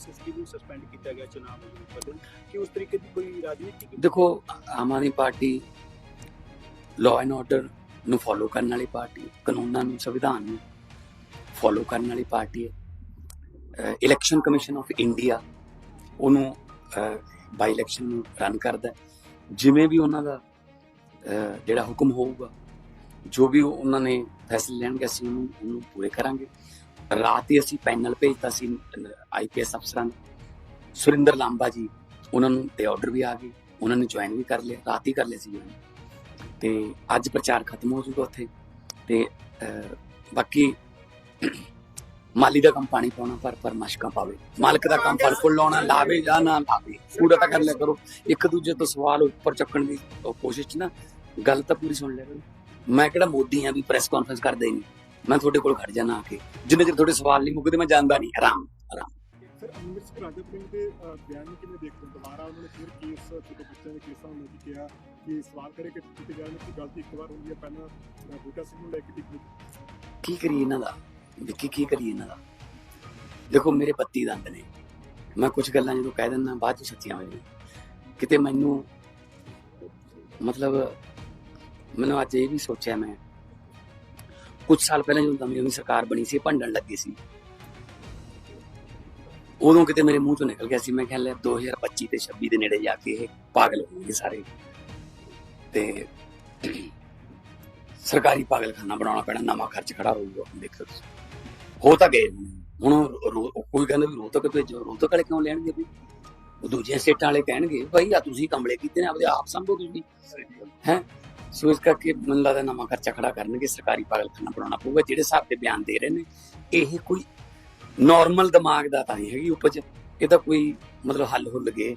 SSP ਨੂੰ suspend ਕੀਤਾ ਗਿਆ ਚੁਣਾਵ ਬਦਲ ਕਿ ਉਸ ਤਰੀਕੇ ਦੀ ਕੋਈ ਰਾਜਨੀਤੀ ਦੇਖੋ, Aam Aadmi Party law and order ਨੂੰ ਫੋਲੋ ਕਰਨ ਵਾਲੀ ਪਾਰਟੀ, ਕਾਨੂੰਨਾਂ ਨੂੰ, ਸੰਵਿਧਾਨ ਨੂੰ ਫੋਲੋ ਕਰਨ ਵਾਲੀ ਪਾਰਟੀ ਹੈ। ਇਲੈਕਸ਼ਨ ਕਮਿਸ਼ਨ ਆਫ ਇੰਡੀਆ ਉਹਨੂੰ ਬਾਈ ਇਲੈਕਸ਼ਨ ਨੂੰ ਰਨ ਕਰਦਾ ਜਿਵੇਂ ਵੀ ਉਹਨਾਂ ਦਾ ਜਿਹੜਾ ਹੁਕਮ ਹੋਊਗਾ, ਜੋ ਵੀ ਉਹਨਾਂ ਨੇ ਫੈਸਲੇ ਲੈਣਗੇ, ਅਸੀਂ ਉਹਨੂੰ ਉਹਨੂੰ ਪੂਰੇ ਕਰਾਂਗੇ। ਰਾਤ ਹੀ ਅਸੀਂ ਪੈਨਲ ਭੇਜਤਾ ਸੀ ਆਈਪੀਐਸ ਅਫਸਰਾਂ ਨੂੰ। ਸੁਰਿੰਦਰ ਲਾਂਬਾ ਜੀ, ਉਹਨਾਂ ਨੂੰ ਤੇ ਆਰਡਰ ਵੀ ਆ ਗਏ ਉਹਨਾਂ ਨੇ ਜੁਆਇਨ ਵੀ ਕਰ ਲਿਆ, ਰਾਤ ਹੀ ਕਰ ਲਿਆ ਸੀ join। ਤੇ ਅੱਜ ਪ੍ਰਚਾਰ ਖਤਮ ਹੋ ਜੂਗਾ ਉੱਥੇ। ਤੇ ਬਾਕੀ ਮਾਲੀ ਦਾ ਕੰਮ ਪਾਣੀ ਪਾਉਣਾ, ਪਰ ਪਰ ਮਸ਼ਕਾਂ ਪਾਵੇ। ਮਾਲਕ ਦਾ ਕੰਮ ਫਲ ਫੁੱਲ ਲਾਉਣਾ, ਲਾਵੇ ਜਾਂ ਨਾ ਲਾਵੇ ਪੂਰਾ ਤਾਂ ਕਰ ਲਿਆ ਕਰੋ। ਇੱਕ ਦੂਜੇ ਤੋਂ ਸਵਾਲ ਉੱਪਰ ਚੱਕਣ ਦੀ ਉਹ ਕੋਸ਼ਿਸ਼ 'ਚ ਨਾ, ਗੱਲ ਤਾਂ ਪੂਰੀ ਸੁਣ ਲਿਆ ਕਰੋ। ਮੈਂ ਕਿਹੜਾ ਮੋਦੀ ਆ ਵੀ ਪ੍ਰੈਸ ਕਾਨਫਰੰਸ ਕਰਦੇ ਹੀ ਨਹੀਂ ਮੈਂ ਤੁਹਾਡੇ ਕੋਲ ਖੜ ਜਾਣਾ ਆ ਕੇ। ਜਿੰਨੇ ਚਿਰ ਤੁਹਾਡੇ ਸਵਾਲ ਨਹੀਂ ਮੁੱਕਦੇ ਮੈਂ ਜਾਂਦਾ ਨਹੀਂ। ਆਰਾਮ ਸਰ ਅਮਰਿਤ ਸਿੰਘ ਰਾਜਾ ਸਿੰਘ ਦੇ ਅਹ, ਬਿਆਨ ਨੂੰ ਕਿਵੇਂ ਦੇਖਦੇ ਹੋ? ਦੁਬਾਰਾ ਉਹਨਾਂ ਨੇ ਫਿਰ ਕੇਸ ਛੋਟੇ ਬੱਚਿਆਂ ਦੇ ਕੇਸਾਂ ਨੂੰ ਲੈ ਕੇ ਕਿਹਾ ਕਿ ਸਵਾਲ ਕਰੇ ਕਿ ਕਿਤੇ ਜਾਣ ਕਿ ਗਲਤੀ ਇੱਕ ਵਾਰ ਹੁੰਦੀ ਹੈ ਪਹਿਲਾਂ ਅਹ, ਬੂਟਾ ਸਿੰਘ ਨੂੰ ਲੈ ਕੇ ਟਿੱਪਣੀ ਕੀ ਕਰੀਏ ਇਹਨਾਂ ਦਾ? ਵਿੱਕੀ ਕੀ ਕਰੀਏ ਇਹਨਾਂ ਦਾ? ਦੇਖੋ ਮੇਰੇ ਪੱਤੀ ਦੰਦ ਨੇ। ਮੈਂ ਕੁਝ ਗੱਲਾਂ ਜਦੋਂ ਕਹਿ ਦਿੰਦਾ ਬਾਅਦ ਚ ਸੱਚੀਆਂ ਹੋ ਜਾਂਦੀਆਂ ਕਿਤੇ ਮੈਨੂੰ ਮਤਲਬ ਮੈਨੂੰ ਅੱਜ ਇਹ ਵੀ ਸੋਚਿਆ ਮੈਂ ਕੁਝ ਸਾਲ ਪਹਿਲਾਂ ਜਦੋਂ ਨਵੀਂ ਨਵੀਂ ਸਰਕਾਰ ਬਣੀ ਸੀ ਭੰਡਣ ਲੱਗੀ ਸੀ। ਉਦੋਂ ਕਿਤੇ ਮੇਰੇ ਮੂੰਹ ਚੋਂ ਨਿਕਲ ਗਿਆ ਸੀ, ਮੈਂ ਕਿਹਾ ਲੈ 2025 ਤੇ 26 ਦੇ ਨੇੜੇ ਜਾ ਕੇ ਇਹ ਪਾਗਲ ਹੋਣਗੇ ਸਾਰੇ। ਤੇ ਸਰਕਾਰੀ ਪਾਗਲਖਾਨਾ ਬਣਾਉਣਾ ਪੈਣਾ, ਨਵਾਂ ਖਰਚ ਖੜਾ ਹੋਊਗਾ, ਦੇਖੋ ਤੁਸੀਂ। ਹੋ ਤਾਂ ਗਏ ਹੁਣ। ਕੋਈ ਕਹਿੰਦਾ ਵੀ ਰੋਹਤਕ ਭੇਜੋ ਰੋਹਤਕ ਵਾਲੇ ਕਿਉਂ ਲੈਣਗੇ ਵੀ? ਉਹ ਦੂਜੀਆਂ ਸਟੇਟਾਂ ਵਾਲੇ ਕਹਿਣਗੇ ਭਾਈ ਆ ਤੁਸੀਂ ਕਮਲੇ ਕੀਤੇ ਨੇ, ਆਪਦੇ ਆਪ ਸੰਭੋ ਤੁਸੀਂ। ਹੈ? ਸੋ ਇਸ ਕਰਕੇ ਮੈਨੂੰ ਲੱਗਦਾ ਨਵਾਂ ਖਰਚਾ ਖੜਾ ਕਰਨਗੇ, ਸਰਕਾਰੀ ਪਾਗਲਖਾਨਾ ਬਣਾਉਣਾ ਪਊਗਾ, ਜਿਹੜੇ ਹਿਸਾਬ ਤੇ ਬਿਆਨ ਦੇ ਰਹੇ ਨੇ, ਇਹ ਕੋਈ ਨਾਰਮਲ ਦਿਮਾਗ ਦਾ ਤਾਂ ਨਹੀਂ ਹੈਗੀ ਉਪਜ। ਇਹ ਕੋਈ ਮਤਲਬ ਹੱਲ ਹੁੱਲ ਗਏ।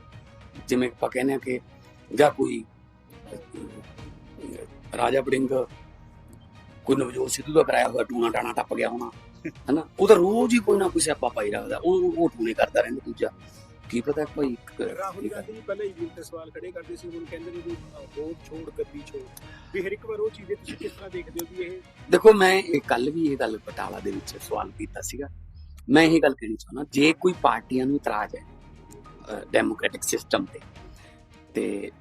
ਜਿਵੇਂ ਆਪਾਂ ਕਹਿੰਦੇ ਆ ਕਿ ਜਾਂ ਕੋਈ ਰਾਜਾ ਬੜਿੰਗ ਕੋਈ ਨਵਜੋਤ ਸਿੱਧੂ ਦਾ ਕਰਾਇਆ ਹੋਇਆ ਟੂਣਾ ਟਾਣਾ ਟੱਪ ਗਿਆ ਹੋਣਾ, ਹਨਾ? ਉਹ ਤਾਂ ਰੋਜ਼ ਹੀ ਕੋਈ ਨਾ ਕੋਈ ਸਿਆਪਾ ਪਾਈ ਰੱਖਦਾ, ਉਹ ਉਹ ਟੂਣੇ ਕਰਦਾ ਰਹਿੰਦਾ ਦੂਜਾ। ਕੀ ਪਤਾ ਇੱਕ- ਰਾਹੁਲ ਗਾਂਧੀ ਪਹਿਲਾਂ ਹੀ ਤੇ ਸਵਾਲ ਖੜੇ ਕਰਦੇ ਸੀ ਹੁਣ ਕਹਿੰਦੇ ਨੇ ਵੀ ਵੋਟ ਛੋੜ ਗੱਦੀ ਛੋੜ। ਵੀ ਹਰ ਇੱਕ ਵਾਰ ਉਹ ਚੀਜ਼ ਤੁਸੀਂ ਕਿਸ ਤਰ੍ਹਾਂ ਦੇਖਦੇ ਹੋ ਵੀ ਇਹ ਦੇਖੋ ਮੈਂ ਇਹ ਕੱਲ ਵੀ ਇਹ ਗੱਲ ਬਟਾਲਾ ਦੇ ਵਿੱਚ ਸਵਾਲ ਕੀਤਾ ਸੀਗਾ। ਮੈਂ ਇਹ ਗੱਲ ਕਹਿਣੀ ਚਾਹੁੰਦਾ ਜੇ ਕੋਈ ਪਾਰਟੀਆਂ ਨੂੰ ਇਤਰਾਜ਼ ਹੈ ਡੈਮੋਕ੍ਰੈਟਿਕ ਸਿਸਟਮ ਤੇ ਤੇ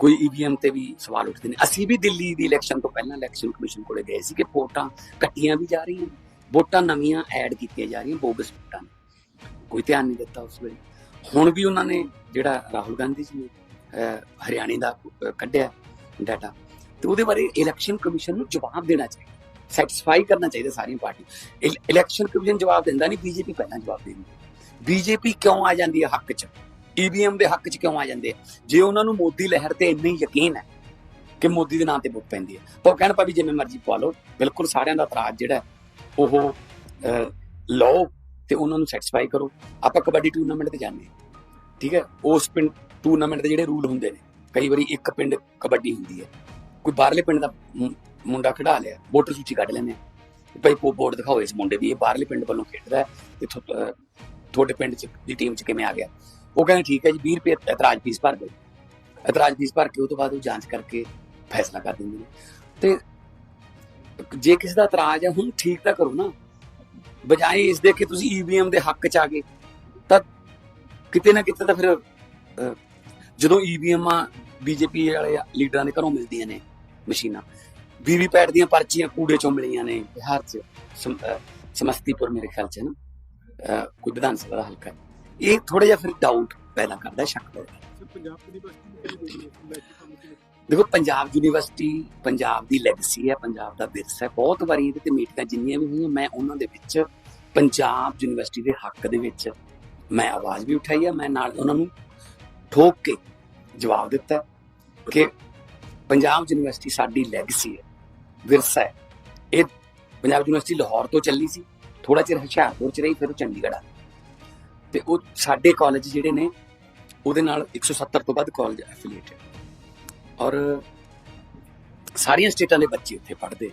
ਕੋਈ ਈਵੀਐਮ ਤੇ ਵੀ ਸਵਾਲ ਉੱਠਦੇ ਨੇ। ਅਸੀਂ ਵੀ ਦਿੱਲੀ ਦੀ ਇਲੈਕਸ਼ਨ ਤੋਂ ਪਹਿਲਾਂ ਇਲੈਕਸ਼ਨ ਕਮਿਸ਼ਨ ਕੋਲੇ ਗਏ ਸੀ ਕਿ ਵੋਟਾਂ ਕੱਟੀਆਂ ਵੀ ਜਾ ਰਹੀਆਂ ਵੋਟਾਂ ਨਵੀਆਂ ਐਡ ਕੀਤੀਆਂ ਜਾ ਰਹੀਆਂ ਬੋਗਸ ਵੋਟਾਂ ਕੋਈ ਧਿਆਨ ਨਹੀਂ ਦਿੱਤਾ ਉਸ ਵੇਲੇ। ਹੁਣ ਵੀ ਉਹਨਾਂ ਨੇ ਜਿਹੜਾ ਰਾਹੁਲ ਗਾਂਧੀ ਜੀ ਨੇ ਹਰਿਆਣੇ ਦਾ ਕੱਢਿਆ ਡਾਟਾ ਤੇ ਉਹਦੇ ਬਾਰੇ ਇਲੈਕਸ਼ਨ ਕਮਿਸ਼ਨ ਨੂੰ ਜਵਾਬ ਦੇਣਾ ਚਾਹੀਦਾ। ਸੈਟੀਸਫਾਈ ਕਰਨਾ ਚਾਹੀਦਾ ਸਾਰੀਆਂ ਪਾਰਟੀ ਇਲੈਕਸ਼ਨ ਕਮਿਸ਼ਨ ਜਵਾਬ ਦਿੰਦਾ ਨਹੀਂ ਬੀਜੇਪੀ ਪਹਿਲਾਂ ਜਵਾਬ ਦੇਂਦੀ। ਬੀਜੇਪੀ ਕਿਉਂ ਆ ਜਾਂਦੀ ਹੈ ਹੱਕ 'ਚ? ਈਵੀਐਮ ਦੇ ਹੱਕ 'ਚ ਕਿਉਂ ਆ ਜਾਂਦੇ ਆ? ਜੇ ਉਹਨਾਂ ਨੂੰ ਮੋਦੀ ਲਹਿਰ ਤੇ ਇੰਨਾ ਹੀ ਯਕੀਨ ਹੈ ਕਿ ਮੋਦੀ ਦੇ ਨਾਂ ਤੇ ਵੋਟ ਪੈਂਦੀ ਹੈ ਤਾਂ ਉਹ ਕਹਿਣ ਪਾ ਵੀ ਜਿਵੇਂ ਮਰਜ਼ੀ ਪਵਾ ਲਓ। ਬਿਲਕੁਲ ਸਾਰਿਆਂ ਦਾ ਇਤਰਾਜ਼ ਜਿਹੜਾ ਉਹ ਅਹ, ਲਓ ਤੇ ਉਹਨਾਂ ਨੂੰ ਸੈਟੀਸਫਾਈ ਕਰੋ। ਆਪਾਂ ਕਬੱਡੀ ਟੂਰਨਾਮੈਂਟ ਤੇ ਜਾਂਦੇ ਹਾਂ। ਠੀਕ ਹੈ? ਉਸ ਪਿੰਡ ਟੂਰਨਾਮੈਂਟ ਦੇ ਜਿਹੜੇ ਰੂਲ ਹੁੰਦੇ ਨੇ, ਕਈ ਵਾਰੀ ਇੱਕ ਪਿੰਡ ਕਬੱਡੀ ਹੁੰਦੀ ਹੈ। ਕੋਈ ਬਾਹਰਲੇ ਪਿੰਡ ਦਾ ਮੁੰ- ਮੁੰਡਾ ਖੜਾ ਲਿਆ, ਵੋਟਰ ਸੂਚੀ ਕੱਢ ਲੈਂਦੇ ਆ ਭਾਈ ਪੋ ਬੋਰਡ ਦਿਖਾਓ ਇਸ ਮੁੰਡੇ ਦੀ, ਇਹ ਬਾਹਰਲੇ ਪਿੰਡ ਵੱਲੋਂ ਖੇਡਦਾ ਹੈ। ਤੇ ਤੁਹਾਡੇ ਪਿੰਡ ਚ, ਦੀ ਟੀਮ ਚ ਕਿਵੇਂ ਆ ਗਿਆ? ਉਹ ਕਹਿੰਦੇ ਠੀਕ ਹੈ ਜੀ 20 ਰੁਪਏ ਇਤਰਾਜ਼ ਫੀਸ ਭਰ ਦਿਓ। ਇਤਰਾਜ਼ ਫੀਸ ਭਰ ਕੇ ਉਹ ਤੋਂ ਬਾਅਦ ਉਹ ਜਾਂਚ ਕਰਕੇ ਫੈਸਲਾ ਕਰ ਦਿੰਦੇ ਨੇ। ਤੇ ਜੇ ਕਿਸੇ ਦਾ ਇਤਰਾਜ਼ ਹੈ, ਹੁਣ ਠੀਕ ਤਾਂ ਕਰੋ ਨਾ। ਬਜਾਏ ਇਸ ਦੇ ਕਿ ਤੁਸੀਂ ਈਵੀਐਮ ਦੇ ਹੱਕ ਚ ਆ ਗਏ ਤਾਂ ਕਿਤੇ ਨਾ ਕਿਤੇ ਤਾਂ ਫਿਰ ਜਦੋਂ ਈਵੀਐਮ ਆ ਬੀਜੇਪੀ ਵਾਲੇ ਲੀਡਰਾਂ ਦੇ ਘਰੋਂ ਮਿਲਦੀਆਂ ਨੇ ਮਸ਼ੀਨਾਂ ਵੀਵੀਪੈਟ ਦੀਆਂ ਪਰਚੀਆਂ ਕੂੜੇ ਚੋਂ ਮਿਲੀਆਂ ਨੇ ਬਿਹਾਰ ਚ। ਸਮਸਤੀਪੁਰ ਮੇਰੇ ਖਿਆਲ ਚ ਹੈ ਨਾ ਕੋਈ ਵਿਧਾਨ ਸਭਾ ਦਾ ਹਲਕਾ। ਇਹ ਥੋੜਾ ਜਿਹਾ ਫਿਰ ਡਾਊਟ ਪੈਦਾ ਕਰਦਾ ਸ਼ੱਕ ਪੈਦਾ ਕਰਦਾ ਦੇਖੋ, ਪੰਜਾਬ ਯੂਨੀਵਰਸਿਟੀ, ਪੰਜਾਬ ਦੀ ਲੈਗੇਸੀ ਹੈ, ਪੰਜਾਬ ਦਾ ਵਿਰਸਾ ਹੈ। ਬਹੁਤ ਵਾਰੀ ਇਹਦੇ ਤੇ ਮੀਟਿੰਗਾਂ ਜਿੰਨੀਆਂ ਵੀ ਹੋਈਆਂ, ਮੈਂ ਉਹਨਾਂ ਦੇ ਵਿੱਚ ਪੰਜਾਬ ਯੂਨੀਵਰਸਿਟੀ ਦੇ ਹੱਕ ਦੇ ਵਿੱਚ ਮੈਂ ਆਵਾਜ਼ ਵੀ ਉਠਾਈ ਹੈ ਮੈਂ ਨਾਲ ਉਹਨਾਂ ਨੂੰ ਠੋਕ ਕੇ ਜਵਾਬ ਦਿੱਤਾ ਕਿ ਪੰਜਾਬ ਯੂਨੀਵਰਸਿਟੀ ਸਾਡੀ ਲੈਗੇਸੀ ਹੈ, ਵਿਰਸਾ ਹੈ। ਇਹ ਪੰਜਾਬ ਯੂਨੀਵਰਸਿਟੀ ਲਾਹੌਰ ਤੋਂ ਚੱਲੀ ਸੀ ਥੋੜਾ ਚਿਰ ਹੁਸ਼ਿਆਰਪੁਰ ਚ ਰਹੀ, ਫਿਰ ਉਹ ਚੰਡੀਗੜ੍ਹ ਆ। ਗਈ। ਤੇ ਉਹ ਸਾਡੇ ਕਾਲਜ ਜਿਹੜੇ ਨੇ, ਉਹਦੇ ਨਾਲ 170 ਤੋਂ ਵੱਧ ਕਾਲਜ ਐਫੀਲੀਏਟ ਔਰ ਸਾਰੀਆਂ ਸਟੇਟਾਂ ਦੇ ਬੱਚੇ ਉੱਥੇ ਪੜ੍ਹਦੇ।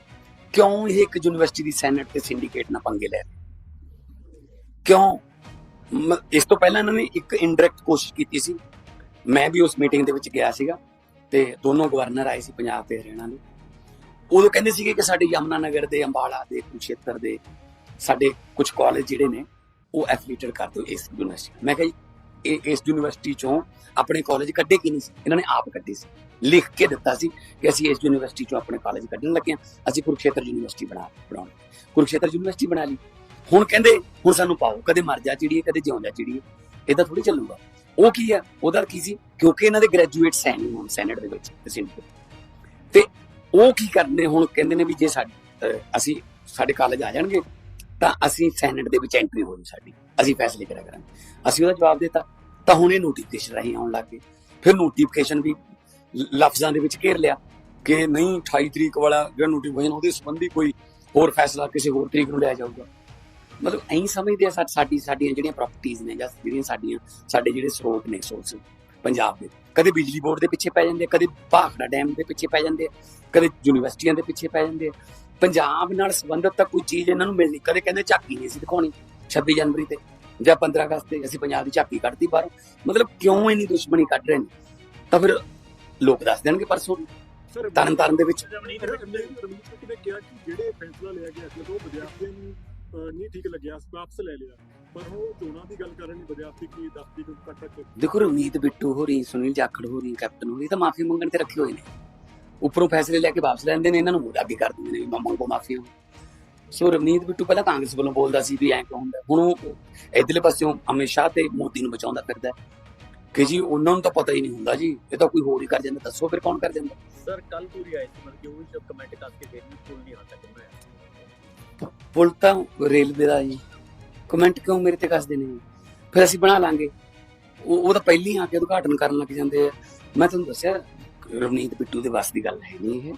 ਕਿਉਂ ਇਹ ਇੱਕ ਯੂਨੀਵਰਸਿਟੀ ਦੀ ਸੈਨੇਟ ਤੇ ਸਿੰਡੀਕੇਟ ਨਾਲ ਪੰਗੇ ਲੈ ਕਿਉਂ? ਮ- ਇਸ ਤੋਂ ਪਹਿਲਾਂ ਇਹਨਾਂ ਨੇ ਇੱਕ ਇਨਡਾਇਰੈਕਟ ਕੋਸ਼ਿਸ਼ ਕੀਤੀ ਸੀ। ਮੈਂ ਵੀ ਉਸ ਮੀਟਿੰਗ ਦੇ ਵਿੱਚ ਗਿਆ ਸੀਗਾ ਤੇ ਦੋਨੋਂ ਗਵਰਨਰ ਆਏ ਸੀ ਪੰਜਾਬ ਤੇ ਹਰਿਆਣਾ ਦੇ। ਉਦੋਂ ਕਹਿੰਦੇ ਸੀਗੇ ਕਿ ਸਾਡੇ ਯਮਨਾ ਨਗਰ ਦੇ, ਅੰਬਾਲਾ ਦੇ ਕੁਸ਼ੇਤਰ ਦੇ ਸਾਡੇ ਕੁਝ ਕਾਲਜ ਜਿਹੜੇ ਨੇ, ਉਹ ਐਫੀਲੀਏਟਡ ਕਰ ਦਿਓ ਇਸ ਯੂਨੀਵਰਸਿਟੀ ਮੈਂ ਕਿਹਾ ਜੀ, ਇਹ ਇਸ ਯੂਨੀਵਰਸਿਟੀ ਚੋਂ ਆਪਣੇ ਕਾਲਜ ਕੱਢੇ ਕਿ ਨਹੀਂ ਸੀ? ਇਹਨਾਂ ਨੇ ਆਪ ਕੱਢੇ ਸੀ। ਲਿਖ ਕੇ ਦਿੱਤਾ ਸੀ ਕਿ ਅਸੀਂ ਇਸ ਯੂਨੀਵਰਸਿਟੀ ਚੋਂ ਆਪਣੇ ਕਾਲਜ ਕੱਢਣ ਲੱਗੇ ਹਾਂ। ਅਸੀਂ ਕੁਰੂਕਸ਼ੇਤਰ ਯੂਨੀਵਰਸਿਟੀ ਬਣਾ, ਬਣਾਉਣੀ। ਕੁਰੂਕਸ਼ੇਤਰ ਯੂਨੀਵਰਸਿਟੀ ਬਣਾ ਲਈ। ਹੁਣ ਕਹਿੰਦੇ, ਹੁਣ ਸਾਨੂੰ ਪਾਓ, ਕਦੇ ਮਰ ਜਾ ਚਿੜੀਏ ਕਦੇ ਜਿਉਂ ਜਾ ਚਿੜੀਏ ਇਹਦਾ ਥੋੜੀ ਚੱਲੂਗਾ। ਉਹ ਕੀ ਹੈ? ਉਹਦਾ ਕੀ ਸੀ? ਕਿਉਂਕਿ ਇਹਨਾਂ ਦੇ ਗ੍ਰੈਜੂਏਟ ਹੈ ਨਹੀਂ ਹੁਣ, ਸੈਨੇਟ ਦੇ ਵਿੱਚ ਸਿੰਡ ਤੇ ਉਹ ਕੀ ਕਰਦੇ? ਹੁਣ ਕਹਿੰਦੇ ਨੇ ਵੀ ਜੇ ਸਾਡੇ ਅਸੀਂ ਸਾਡੇ ਕਾਲਜ ਆ ਜਾਣਗੇ, ਤਾਂ ਅਸੀਂ ਸੈਨੇਟ ਦੇ ਵਿੱਚ ਐਂਟਰੀ ਹੋਣੀ ਸਾਡੀ। ਅਸੀਂ ਫੈਸਲੇ ਕਰਿਆ ਕਰਾਂਗੇ। ਅਸੀਂ ਉਹਦਾ ਜਵਾਬ ਦਿੱਤਾ। ਤਾਂ ਹੁਣ ਇਹ ਨੋਟੀਫਿਕੇਸ਼ਨ ਰਹੀ ਆਉਣ ਲੱਗ ਗਏ। ਫਿਰ ਨੋਟੀਫਿਕੇਸ਼ਨ ਵੀ ਲਫ਼ਜ਼ਾਂ ਦੇ ਵਿੱਚ ਘੇਰ ਲਿਆ ਕਿ ਨਹੀਂ 28 ਤਰੀਕ ਵਾਲਾ ਜਿਹੜਾ ਨੋਟੀਫਿਕੇਸ਼ਨ ਉਹਦੇ ਸੰਬੰਧੀ ਕੋਈ ਹੋਰ ਫੈਸਲਾ ਕਿਸੇ ਹੋਰ ਤਰੀਕ ਨੂੰ ਲਿਆ ਜਾਊਗਾ। ਮਤਲਬ ਐਂ ਸਮਝਦੇ ਆ ਸਾਡੀ ਸਾਡੀਆਂ ਜਿਹੜੀਆਂ ਪ੍ਰਾਪਰਟੀਆਂ ਨੇ ਜਾਂ ਜਿਹੜੀਆਂ ਸਾਡੀਆਂ ਸਾਡੇ ਜਿਹੜੇ ਸਰੋਤ ਨੇ ਸੋਰਸ ਪੰਜਾਬ ਦੇ। ਕਦੇ ਬਿਜਲੀ ਬੋਰਡ ਦੇ ਪਿੱਛੇ ਪੈ ਜਾਂਦੇ ਕਦੇ ਭਾਖੜਾ ਡੈਮ ਦੇ ਪਿੱਛੇ ਪੈ ਜਾਂਦੇ ਆ, ਕਦੇ ਯੂਨੀਵਰਸਿਟੀਆਂ ਦੇ ਪਿੱਛੇ ਪੈ ਜਾਂਦੇ ਆ। ਪੰਜਾਬ ਨਾਲ ਸੰਬੰਧਿਤ ਤਾਂ ਕੋਈ ਚੀਜ਼ ਇਹਨਾਂ ਨੂੰ ਮਿਲਣੀ ਕਦੇ ਕਹਿੰਦੇ ਝਾਕੀ ਨਹੀਂ ਸੀ ਦਿਖਾਉਣੀ 26 ਜਨਵਰੀ ਤੇ ਜਾਂ 15 ਅਗਸਤ ਤੇ ਅਸੀਂ ਪੰਜਾਬ ਦੀ ਝਾਕੀ ਕੱਢਤੀ ਬਾਹਰੋਂ। ਮਤਲਬ ਕਿਉਂ ਇੰਨੀ ਦੁਸ਼ਮਣੀ ਕੱਢ ਰਹੇ ਨੇ? ਤਾਂ ਫਿਰ ਲੋਕ ਦੱਸ ਦੇਣਗੇ ਪਰਸੋਂ। ਤਰਨ ਤਾਰਨ ਦੇ ਵਿੱਚ। ਰਮਨੀਤ ਰਮਨੀਤ ਨੇ ਕਿਹਾ ਕਿ ਜਿਹੜੇ ਫੈਸਲਾ ਲਿਆ ਗਿਆ ਸੀ ਉਹ ਵਿਦਿਆਰਥੀਆਂ ਨੂੰ ਅਹ, ਨਹੀਂ ਠੀਕ ਲੱਗਿਆ ਵਾਪਸ ਲੈ ਲਿਆ। ਪਰ ਹੁਣ ਉਹ ਚੋਣਾਂ ਦੀ ਗੱਲ ਕਰ ਰਹੇ ਨੇ ਵਿਦਿਆਰਥੀ ਕੀ ਦੱਸਦੀ ਕਿ ਤੱਕ ਤੱਕ ਦੇਖੋ ਰਵਨੀਤ ਬਿੱਟੂ ਹੋਰੀ ਸੁਨੀਲ ਜਾਖੜ ਹੋਰੀ ਕੈਪਟਨ ਹੋਰੀ ਤਾਂ ਮਾਫੀ ਮੰਗਣ ਤੇ ਰੱਖੇ ਹੋਏ ਨੇ। ਉੱਪਰੋਂ ਫੈਸਲੇ ਲੈ ਕੇ ਵਾਪਸ ਲੈਂਦੇ ਨੇ ਇਹਨਾਂ ਨੂੰ ਅੱਗੇ ਕਰ ਦਿੰਦੇ ਨੇ ਮੰਮਾ ਕੋ ਮਾਫੀ ਸੋ ਰਵਨੀਤ ਬਿੱਟੂ ਪਹਿਲਾਂ ਕਾਂਗਰਸ ਵੱਲੋਂ ਬੋਲਦਾ ਸੀ ਵੀ ਐਂ ਕਿਉਂ ਹੁੰਦਾ। ਹੁਣ ਉਹ ਇਧਰਲੇ ਪਾਸਿਓਂ ਅਮਿਤ ਸ਼ਾਹ ਤੇ ਮੋਦੀ ਨੂੰ ਬਚਾਉਂਦਾ ਫਿਰਦਾ ਹੈ। ਕਿ ਜੀ ਉਹਨਾਂ ਨੂੰ ਤਾਂ ਪਤਾ ਹੀ ਨਹੀਂ ਹੁੰਦਾ ਜੀ। ਇਹ ਤਾਂ ਕੋਈ ਹੋਰ ਹੀ ਕਰ ਜਾਂਦਾ ਦੱਸੋ ਫਿਰ ਕੌਣ ਕਰ ਜਾਂਦਾ? ਸਰ ਕੱਲ ਪੂਰੀ ਆਈ ਸੀ ਮਤਲਬ ਕਿ ਉਹ ਸਭ ਕਮੈਂਟ ਕਰਕੇ ਦੇਖ ਨਹੀਂ ਪੁੱਲ ਨਹੀਂ ਹਟਾ ਕਿੰਨਾ ਪੁੱਲ ਤਾਂ ਰੇਲਵੇ ਦਾ ਜੀ। ਕਮੈਂਟ ਕਿਉਂ ਮੇਰੇ ਤੇ ਕੱਸਦੇ ਨੇ? ਫਿਰ ਅਸੀਂ ਬਣਾ ਲਾਂਗੇ। ਉਹ ਉਹ ਤਾਂ ਪਹਿਲੀ ਆ ਕੇ ਉਦਘਾਟਨ ਕਰਨ ਲੱਗ ਜਾਂਦੇ ਆ। ਮੈਂ ਤੁਹਾਨੂੰ ਦੱਸਿਆ ਰਵਨੀਤ ਬਿੱਟੂ ਦੇ ਵਾਸ ਦੀ ਗੱਲ ਹੈ ਨਹੀਂ ਇਹ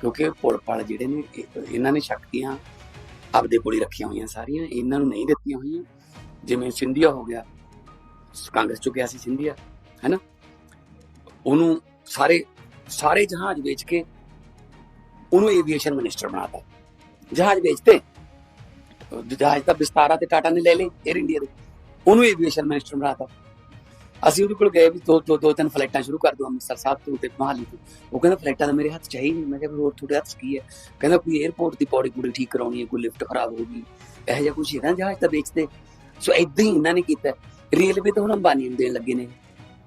ਕਿਉਂਕਿ ਪੁਲ ਪਾਲ ਜਿਹੜੇ ਨੇ ਇਹਨਾਂ ਨੇ ਸ਼ਕਤੀਆਂ ਆਪਦੇ ਕੋਲ ਹੀ ਰੱਖੀਆਂ ਹੋਈਆਂ ਸਾਰੀਆਂ ਇਹਨਾਂ ਨੂੰ ਨਹੀਂ ਦਿੱਤੀਆਂ ਹੋਈਆਂ। ਜਿਵੇਂ ਸਿੰਧੀਆ ਹੋ ਗਿਆ ਕਾਂਗਰਸ ਚੋਂ ਗਿਆ ਸੀ ਸਿੰਧੀਆ ਹੈਨਾ ਉਹਨੂੰ ਸਾਰੇ ਸਾਰੇ ਜਹਾਜ਼ ਵੇਚ ਕੇ ਉਹਨੂੰ ਏਵੀਏਸ਼ਨ ਮਿਨਿਸਟਰ ਬਣਾਤਾ। ਜਹਾਜ਼ ਵੇਚਤੇ। ਜਹਾਜ਼ ਤਾਂ ਵਿਸਤਾਰਾ ਤੇ ਟਾਟਾ ਨੇ ਲੈ ਲਏ 에ਅਰ ਇੰਡੀਆ ਦੇ। ਉਹਨੂੰ ਏਵੀਏਸ਼ਨ ਮਿਨਿਸਟਰ ਬਣਾਤਾ। ਅਸੀਂ ਉਹਦੇ ਕੋਲ ਗਏ ਵੀ ਦੋ ਦੋ ਦੋ, ਤਿੰਨ ਫਲਾਈਟਾਂ ਸ਼ੁਰੂ ਕਰ ਦੋ ਅੰਮ੍ਰਿਤਸਰ ਸਾਹਿਬ ਤੋਂ ਤੇ ਮਹਾਲੀ ਤੋਂ। ਉਹ ਕਹਿੰਦਾ ਫਲਾਈਟਾਂ ਦਾ ਮੇਰੇ ਹੱਥ 'ਚ ਹੈ ਹੀ ਨਹੀਂ। ਮੈਂ ਕਿਹਾ ਹੋਰ ਤੁਹਾਡੇ ਹੱਥ 'ਚ ਕੀ ਹੈ? ਕਹਿੰਦਾ, ਕੋਈ 에ਅਰਪੋਰਟ ਦੀ ਪੌੜੀ ਪੂੜੀ ਠੀਕ ਕਰਾਉਣੀ ਹੈ, ਕੋਈ ਲਿਫਟ ਖਰਾਬ ਹੋ ਗਈ, ਇਹੋ ਜਿਹਾ ਕੁਝ ਇਹਦਾ ਜਹਾਜ਼ ਤਾਂ ਵੇਚਦੇ ਸੋ ਇਦਾਂ ਹੀ ਇਹਨਾਂ ਨੇ ਕੀਤਾ। ਰੇਲਵੇ ਤਾਂ ਹੁਣ ਅੰਬਾਨੀ ਨੂੰ ਦੇਣ ਲੱਗੇ ਨੇ।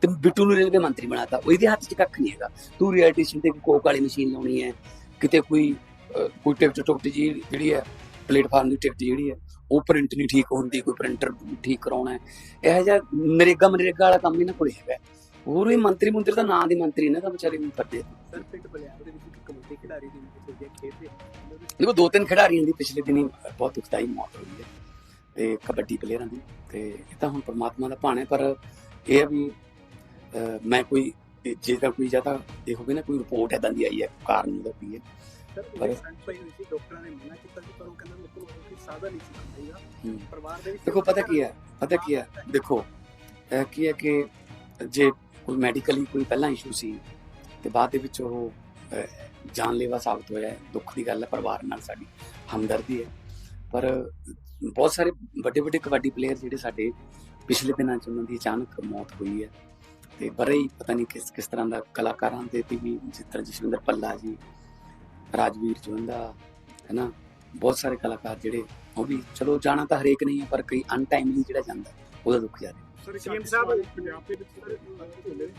ਤੇ ਬਿੱਟੂ ਨੂੰ ਰੇਲਵੇ ਮੰਤਰੀ ਬਣਾਤਾ। ਉਹਦੇ ਹੱਥ 'ਚ ਕੱਖ ਨਹੀਂ ਹੈਗਾ। ਤੂੰ ਰਿਐਲਿਟੀ ਸਟੇਸ਼ਨ ਤੇ ਕੋਕ ਵਾਲੀ ਮਸ਼ੀਨ ਲਾਉਣੀ ਹੈ ਕਿਤੇ ਕੋਈ ਕੋਈ ਟਿਕਟ ਟੁਕਟ ਜਿਹੜੀ ਹੈ ਪਲੇਟਫਾਰਮ ਦੀ ਟਿਕਟ ਜਿਹੜੀ ਹੈ ਉਹ ਪ੍ਰਿੰਟ ਨਹੀਂ ਠੀਕ ਹੁੰਦੀ ਕੋਈ ਪ੍ਰਿੰਟਰ ਠੀਕ ਕਰਾਉਣਾ ਹੈ। ਇਹ ਜਿਹਾ ਨਰੇਗਾ ਮਨਰੇਗਾ ਵਾਲਾ ਕੰਮ ਇਹਨਾਂ ਕੋਲ ਹੈਗਾ। ਹੋਰ ਮੰਤਰੀ ਮੰਤਰੀ ਦਾ ਨਾਂ ਦੇ ਮੰਤਰੀ ਇਹਨਾਂ ਦਾ ਵਿਚਾਰੇ ਨੂੰ ਕਰਦੇ ਸਰ ਪਿੰਡ ਬਲਿਆਰ ਦੇ ਵਿੱਚ ਇੱਕ ਕਬੱਡੀ ਖਿਡਾਰੀ ਦੀ ਖੇਡ ਦੇ ਦੇਖੋ ਦੋ ਤਿੰਨ ਖਿਡਾਰੀਆਂ ਦੀ ਪਿਛਲੇ ਦਿਨੀ ਬਹੁਤ ਦੁਖਦਾਈ ਮੌਤ ਹੋਈ ਹੈ। ਤੇ ਕਬੱਡੀ ਪਲੇਅਰਾਂ ਦੀ ਤੇ ਇਹ ਤਾਂ ਹੁਣ ਪਰਮਾਤਮਾ ਦਾ ਭਾਣਾ ਪਰ ਇਹ ਵੀ ਮੈਂ ਕੋਈ ਜੇ ਤਾਂ ਕੋਈ ਜਾਂ ਤਾਂ ਦੇਖੋਗੇ ਨਾ ਕੋਈ ਰਿਪੋਰਟ ਐਦਾਂ ਦੀ ਆਈ ਹੈ ਕਾਰਨ ਉਹਦਾ ਕੀ ਹੈ। ਦੇ ਦੇਖੋ ਪਤਾ ਕੀ ਹੈ ਪਤਾ ਕੀ ਹੈ ਦੇਖੋ ਕੀ ਹੈ ਕਿ ਜੇ ਕੋਈ ਮੈਡੀਕਲੀ ਕੋਈ ਪਹਿਲਾਂ ਇਸ਼ੂ ਸੀ ਤੇ ਬਾਅਦ ਦੇ ਵਿੱਚ ਉਹ ਜਾਨਲੇਵਾ ਸਾਬਤ ਹੋਇਆ ਹੈ, ਦੁੱਖ ਦੀ ਗੱਲ ਹੈ ਪਰਿਵਾਰ ਨਾਲ ਸਾਡੀ ਹਮਦਰਦੀ ਹੈ। ਪਰ ਬਹੁਤ ਸਾਰੇ ਵੱਡੇ ਵੱਡੇ ਕਬੱਡੀ ਪਲੇਅਰ ਜਿਹੜੇ ਸਾਡੇ ਪਿਛਲੇ ਦਿਨਾਂ 'ਚ ਉਹਨਾਂ ਦੀ ਅਚਾਨਕ ਮੌਤ ਹੋਈ ਹੈ। ਤੇ ਬੜੇ ਹੀ ਪਤਾ ਨਹੀਂ ਕਿਸ ਕਿਸ ਤਰ੍ਹਾਂ ਦਾ ਕਲਾਕਾਰਾਂ ਦੇ ਤੇ ਵੀ ਜਿਸ ਤਰ੍ਹਾਂ ਜਸਵਿੰਦਰ ਪੱਲਾ ਜੀ, ਰਾਜਵੀਰ ਜਵੰਦਾ ਹੈ ਨਾ ਬਹੁਤ ਸਾਰੇ ਕਲਾਕਾਰ ਜਿਹੜੇ ਉਹ ਵੀ ਚਲੋ ਜਾਣਾ ਤਾਂ ਹਰੇਕ ਨਹੀਂ ਹੈ, ਪਰ ਕਈ ਅਨਟਾਈਮਲੀ ਜਿਹੜਾ ਜਾਂਦਾ, ਉਹਦਾ ਦੁੱਖ ਜ਼ਿਆਦਾ। ਸਰ ਸਾਹਿਬ- ਪੰਜਾਬ ਦੇ ਵਿੱਚ